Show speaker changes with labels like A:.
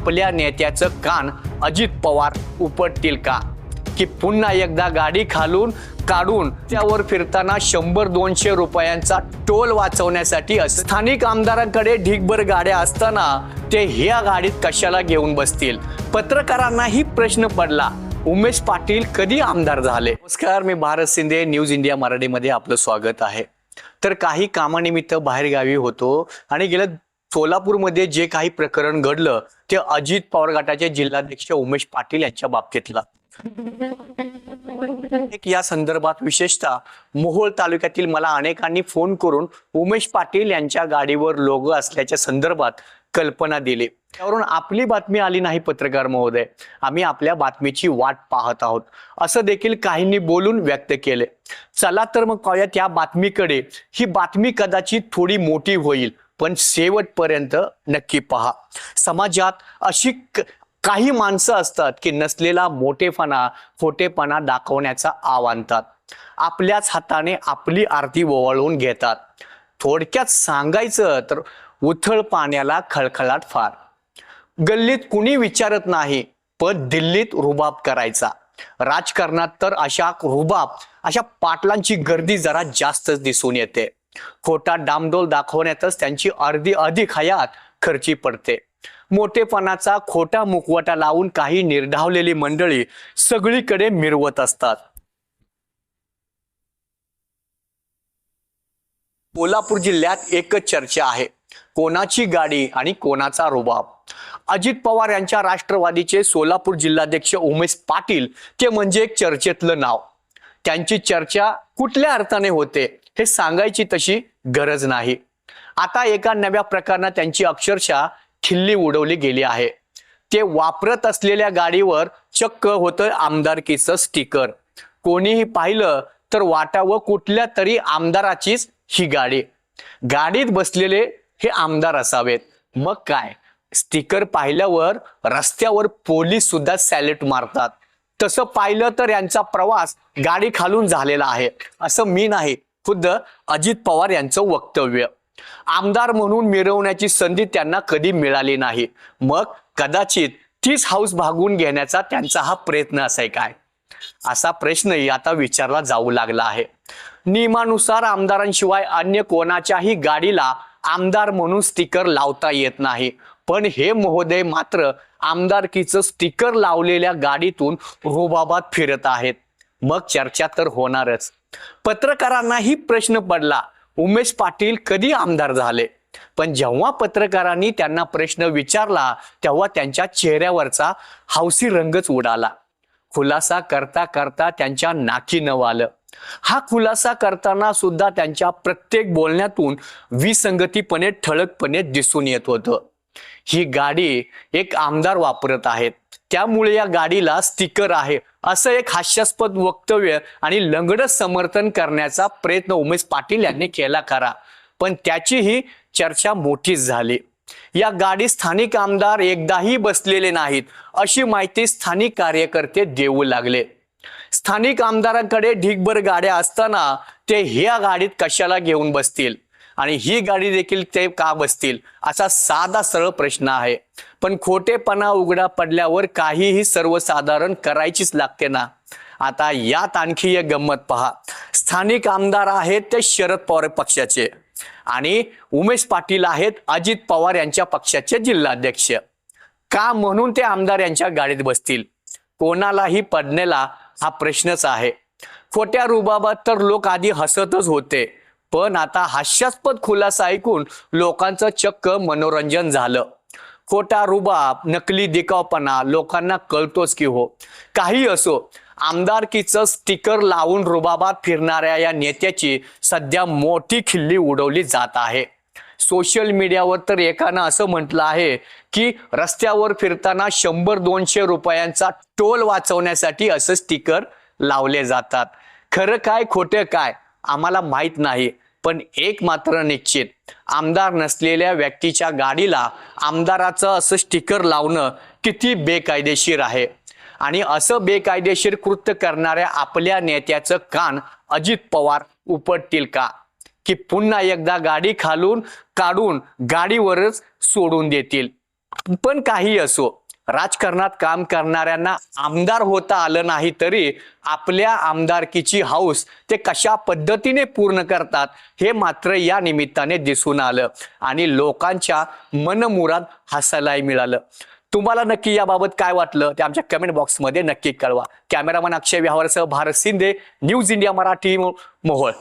A: आपल्या नेत्याचं कान अजित पवार उपटतील का? की पुन्हा एकदा गाडी खालून काढून त्यावर फिरताना शंभर दोनशे रुपयांचा टोल वाचवण्यासाठी स्थानिक आमदारांकडे ढीगभर गाड्या असताना ते ह्या गाडीत कशाला घेऊन बसतील? पत्रकारांनाही प्रश्न पडला. उमेश पाटील कधी आमदार झाले? नमस्कार मी भारत शिंदे न्यूज इंडिया मराठीमध्ये आपलं स्वागत आहे. तर काही कामानिमित्त बाहेरगावी होतो आणि गेल्या सोलापूरमध्ये जे काही प्रकरण घडलं ते अजित पवार गटाचे जिल्हाध्यक्ष उमेश पाटील यांच्या बाबतीतला. एक या संदर्भात विशेषतः मोहोळ तालुक्यातील मला अनेकांनी फोन करून उमेश पाटील यांच्या गाडीवर लोगो असल्याच्या संदर्भात कल्पना दिली. त्यावरून आपली बातमी आली नाही पत्रकार महोदय. आम्ही आपल्या बातमीची वाट पाहत आहोत. असं देखील काहींनी बोलून व्यक्त केले. चला तर मग पाहूया त्या बातमीकडे. ही बातमी कदाचित थोडी मोठी होईल. पण शेवटपर्यंत नक्की पहा. समाजात अशी क- काही माणसं असतात की नसलेला मोठेपणा खोटेपणा दाखवण्याचा आव आणतात. आपल्याच हाताने आपली आरती ओवाळून घेतात. थोडक्यात सांगायचं तर उथळ पाण्याला खळखळाट फार. गल्लीत कुणी विचारत नाही पण दिल्लीत रुबाब करायचा. राजकारणात तर अशा रुबाब अशा पाटलांची गर्दी जरा जास्तच दिसून येते. खोटा डामडोल दाखवण्यातच त्यांची अर्धी अधिक हयात खर्ची पडते. मोठेपणाचा खोटा मुखवटा लावून काही निर्धावलेली मंडळी सगळीकडे मिरवत असतात. कोल्हापूर जिल्ह्यात एकच चर्चा आहे कोणाची गाडी आणि कोणाचा रुबाब? अजित पवार यांच्या राष्ट्रवादीचे सोलापूर जिल्हाध्यक्ष उमेश पाटील ते म्हणजे एक चर्चेतलं नाव. त्यांची चर्चा कुठल्या अर्थाने होते? हे सांगायची तशी गरज नाही. आता एका नव्या प्रकारनं त्यांची अक्षरशः खिल्ली उडवली गेली आहे. ते वापरत असलेल्या गाडीवर चक्क होतं आमदारकीचं स्टिकर. कोणीही पाहिलं तर वाटावं कुठल्या तरी आमदाराचीच ही गाडी. गाडीत बसलेले हे आमदार असावेत. मग काय? स्टिकर पाहिल्यावर रस्त्यावर पोलीस सुद्धा सॅलेट मारतात. तसं पाहिलं तर यांचा प्रवास गाडी खालून झालेला आहे. असं मी नाही. खुद्द अजित पवार यांचं वक्तव्य. आमदार म्हणून मिरवण्याची संधी त्यांना कधी मिळाली नाही. मग कदाचित तीच हाऊस भागून घेण्याचा त्यांचा हा प्रयत्न असाय काय? असा प्रश्नही आता विचारला जाऊ लागला आहे. नियमानुसार आमदारांशिवाय अन्य कोणाच्याही गाडीला आमदार म्हणून स्टिकर लावता येत नाही. पण हे महोदय मात्र आमदारकीचं स्टिकर लावलेल्या गाडीतून रुबाबात फिरत आहेत. मग चर्चा तर होणारच. पत्रकारांनाही प्रश्न पडला. उमेश पाटील कधी आमदार झाले? पण जेव्हा पत्रकारांनी त्यांना प्रश्न विचारला तेव्हा त्यांच्या चेहऱ्यावरचा हौसी रंगच उडाला. खुलासा करता करता त्यांच्या नाकी नव आलं हा खुलासा करताना सुद्धा त्यांच्या प्रत्येक बोलण्यातून विसंगतीपणे ठळकपणे दिसून येत होतं. ही गाडी एक आमदार वापरत आहेत. त्यामुळे या गाडीला स्टिकर आहे. असं एक हास्यास्पद वक्तव्य आणि लंगड समर्थन करण्याचा प्रयत्न उमेश पाटील यांनी केला खरा. पण त्याचीही चर्चा मोठीच झाली. या गाडी स्थानिक आमदार एकदाही बसलेले नाहीत अशी माहिती स्थानिक कार्यकर्ते देऊ लागले. स्थानिक आमदारांकडे ढीगभर गाड्या असताना ते ह्या गाडीत कशाला घेऊन बसतील? आणि ही गाडी देखील ते का बसतील? असा साधा सरळ प्रश्न आहे. पण खोटेपणा उघडा पडल्यावर काहीही सर्वसाधारण करायचीच लागते ना? आता यात आणखी एक गंमत पहा. स्थानिक आमदार आहेत ते शरद पवार पक्षाचे. आणि उमेश पाटील आहेत अजित पवार यांच्या पक्षाचे जिल्हाध्यक्ष. का म्हणून ते आमदार यांच्या गाडीत बसतील? कोणालाही पडण्याला हा प्रश्नच आहे. खोट्या रुबाबात तर लोक आधी हसतच होते. पण आता हास्यास्पद खुलासा ऐकून लोकांचं चक्क मनोरंजन झालं. खोटा रुबाब नकली दिकावपणा लोकांना कळतोच की हो. काही असो आमदारकीचं स्टिकर लावून रुबाबात फिरणाऱ्या या नेत्याची सध्या मोठी खिल्ली उडवली जात आहे. सोशल मीडियावर तर एकानं असं म्हटलं आहे की रस्त्यावर फिरताना शंभर दोनशे रुपयांचा टोल वाचवण्यासाठी असं स्टिकर लावले जातात. खरं काय खोटं काय? आम्हाला माहीत नाही. पण एक मात्र निश्चित. आमदार नसलेल्या व्यक्तीच्या गाडीला आमदाराचं असं स्टिकर लावणं किती बेकायदेशीर आहे. आणि असं बेकायदेशीर कृत्य करणाऱ्या आपल्या नेत्याचं कान अजित पवार उपटतील का? की पुन्हा एकदा गाडी खालून काढून गाडीवरच सोडून देतील. पण काही असो राजकारणात काम करणाऱ्यांना आमदार होता आलं नाही तरी आपल्या आमदारकीची हाऊस ते कशा पद्धतीने पूर्ण करतात हे मात्र या निमित्ताने दिसून आलं आणि लोकांच्या मनमुराद हसायलाही मिळालं. तुम्हाला नक्की याबाबत काय वाटलं ते आमच्या कमेंट बॉक्समध्ये नक्की कळवा. कॅमेरामन अक्षय व्यवहारसह भारत शिंदे न्यूज इंडिया मराठी मोहोळ.